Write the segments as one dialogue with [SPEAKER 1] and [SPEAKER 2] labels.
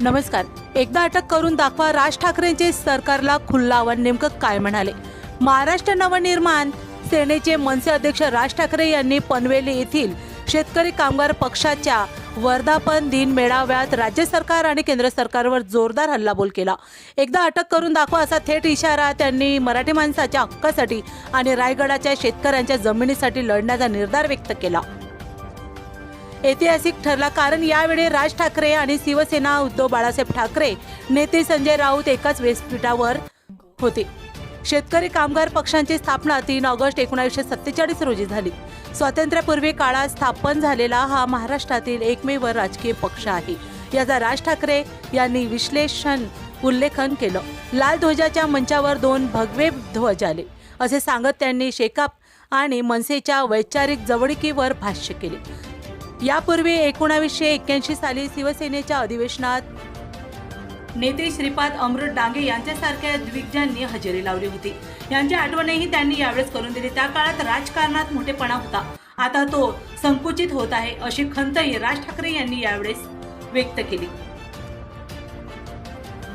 [SPEAKER 1] नमस्कार. एकदा अटक करून दाखवा राज ठाकरेंचे सरकारला खुल्ला आव्हान. नेमकं काय म्हणाले? महाराष्ट्र नवनिर्माण सेनेचे मनसे अध्यक्ष राज ठाकरे यांनी पनवेली येथील शेतकरी कामगार पक्षाच्या वर्धापन दिन मेळाव्यात राज्य सरकार आणि केंद्र सरकारवर जोरदार हल्लाबोल केला. एकदा अटक करून दाखवा असा थेट इशारा त्यांनी मराठी माणसाच्या हक्कासाठी आणि रायगडाच्या शेतकऱ्यांच्या जमिनीसाठी लढण्याचा निर्धार व्यक्त केला. ऐतिहासिक ठरला कारण यावेळी राज ठाकरे आणि शिवसेना उद्धव बाळासाहेब ठाकरे नेते संजय राऊत एकाच व्यासपीठावर होते. शेतकरी कामगार पक्षांची स्थापना तीन ऑगस्ट एकोणीसशे सत्तेचाळीस रोजी झाली. स्वातंत्र्यापूर्वी काळात स्थापन झालेला हा महाराष्ट्रातील एकमेव राजकीय पक्ष आहे. याचा राज ठाकरे यांनी विश्लेषण उल्लेखन केलं. लाल ध्वजाच्या मंचावर दोन भगवे ध्वज आले. असे सांगत त्यांनी शेकाप आणि मनसेच्या वैचारिक जवळिकीवर भाष्य केले. यापूर्वी एकोणावीसशे एक्क्याऐंशी साली शिवसेनेच्या अधिवेशनात नेते श्रीपाद अमृत डांगे यांच्यासारख्या दिग्गजांनी हजेरी लावली होती. यांची आठवणही त्यांनी यावेळेस करून दिली. त्या काळात राजकारणात मोठेपणा होता. आता तो संकुचित होत आहे अशी खंतही राज ठाकरे यांनी यावेळेस व्यक्त केली.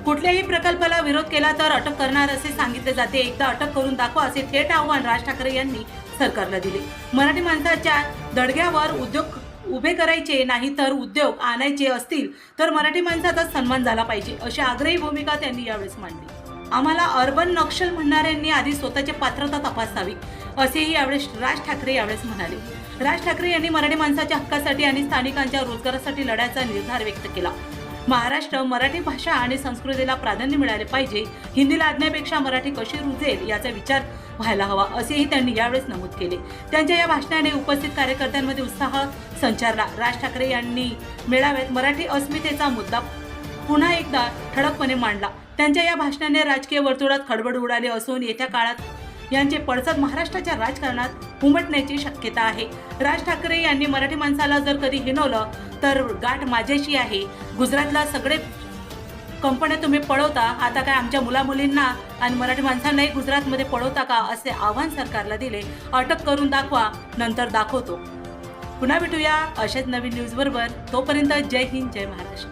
[SPEAKER 1] कुठल्याही प्रकल्पाला विरोध केला तर अटक करणार असे सांगितले जाते. एकदा अटक करून दाखवा असे थेट आव्हान राज ठाकरे यांनी सरकारला दिले. मराठी माणसाच्या दडग्यावर उद्योग उभे करायचे नाही तर उद्योग आणायचे असतील तर मराठी माणसाचा सन्मान झाला पाहिजे अशी आग्रही भूमिका त्यांनी यावेळेस मांडली. आम्हाला अर्बन नक्षल म्हणणाऱ्यांनी आधी स्वतःची पात्रता तपासावी असेही यावेळेस राज ठाकरे यावेळेस म्हणाले. राज ठाकरे यांनी मराठी माणसाच्या हक्कासाठी आणि स्थानिकांच्या रोजगारासाठी लढायचा निर्धार व्यक्त केला. महाराष्ट्र मराठी भाषा आणि संस्कृतीला प्राधान्य मिळाले पाहिजे. हिंदीला आज्ञापेक्षा मराठी कशी रुजेल याचा विचार व्हायला हवा असेही त्यांनी यावेळेस नमूद केले. त्यांच्या या भाषणाने उपस्थित कार्यकर्त्यांमध्ये उत्साह संचारला. राज ठाकरे यांनी मेळाव्यात मराठी अस्मितेचा मुद्दा पुन्हा एकदा ठळकपणे मांडला. त्यांच्या या भाषणाने राजकीय वर्तुळात खडबड उडाली असून येत्या काळात यांचे पडसाद महाराष्ट्राच्या राजकारणात उमटण्याची शक्यता आहे. राज ठाकरे यांनी मराठी माणसाला जर कधी हिनवलं तर गाठ माझ्याशी आहे. गुजरातला सगळे कंपन्या तुम्ही पळवता आता काय आमच्या मुलामुलींना आणि मराठी माणसांनाही गुजरातमध्ये पळवता का असे आव्हान सरकारला दिले. अटक करून दाखवा नंतर दाखवतो. पुन्हा भेटूया अशाच नवीन न्यूज बरोबर. तोपर्यंत जय हिंद जय महाराष्ट्र.